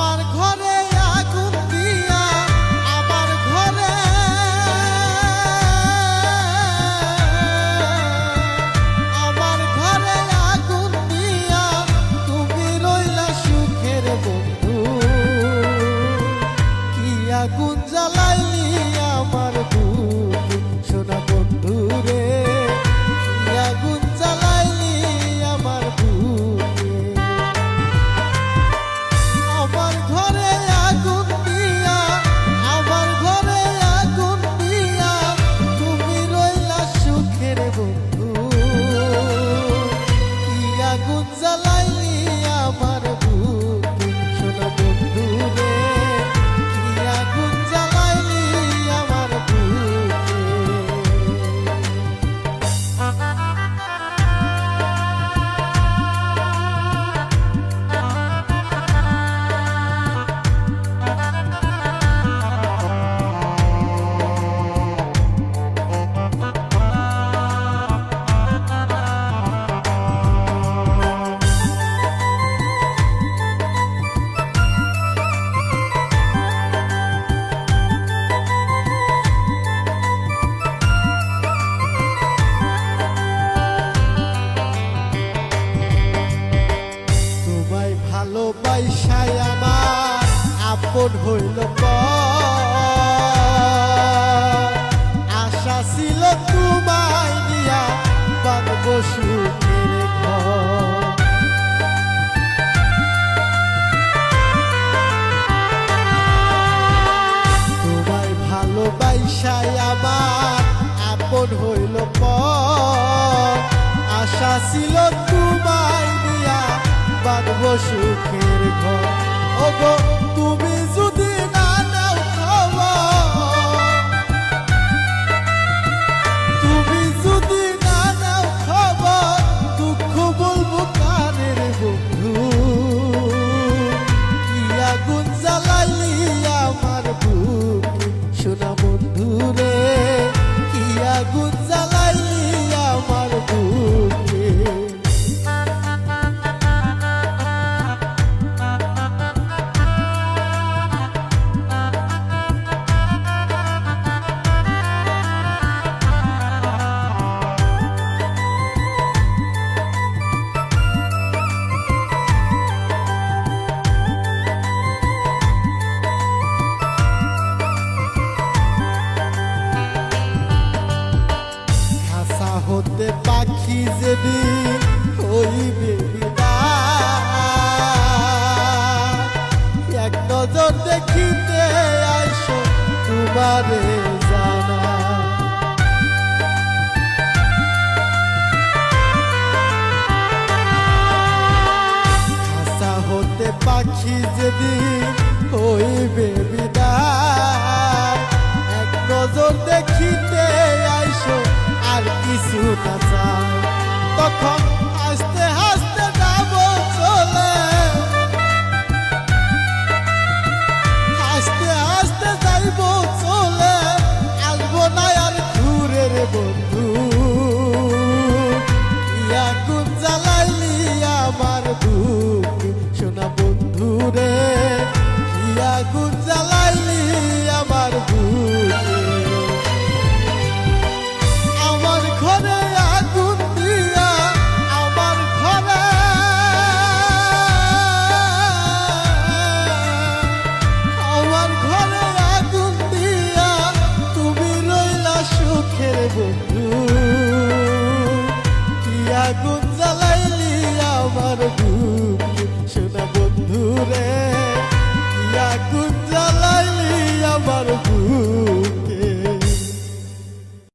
আমার ঘরে আগুন আমার ঘরে। আমার ঘরে তুমি রইলা আগুন জ্বালাইলি আমার আপন হইল। আশা ছিল তোমায় নিয়া বাঁধব সুখের ঘর। তোমায় ভালোবাসায় আমার আপন হইল আশা ছিল তোমায় দিয়া বাঁধব সুখের ঘর। ওগো তুমি যদি না হতে পাখি যদি হইবে। এক নজর দেখিতে আইসো তোমারে জানা হতে পাখি যদি হইবে বিদায় এক নজর দেখিতে তখন হাসতে হাসতে যাব চলে। হাসতে হাসতে যাইব চলে। আসব না আর ঘুরে রে বন্ধু। আগুন জ্বালাইলি আমার বুকে। সোনা বন্ধু রে।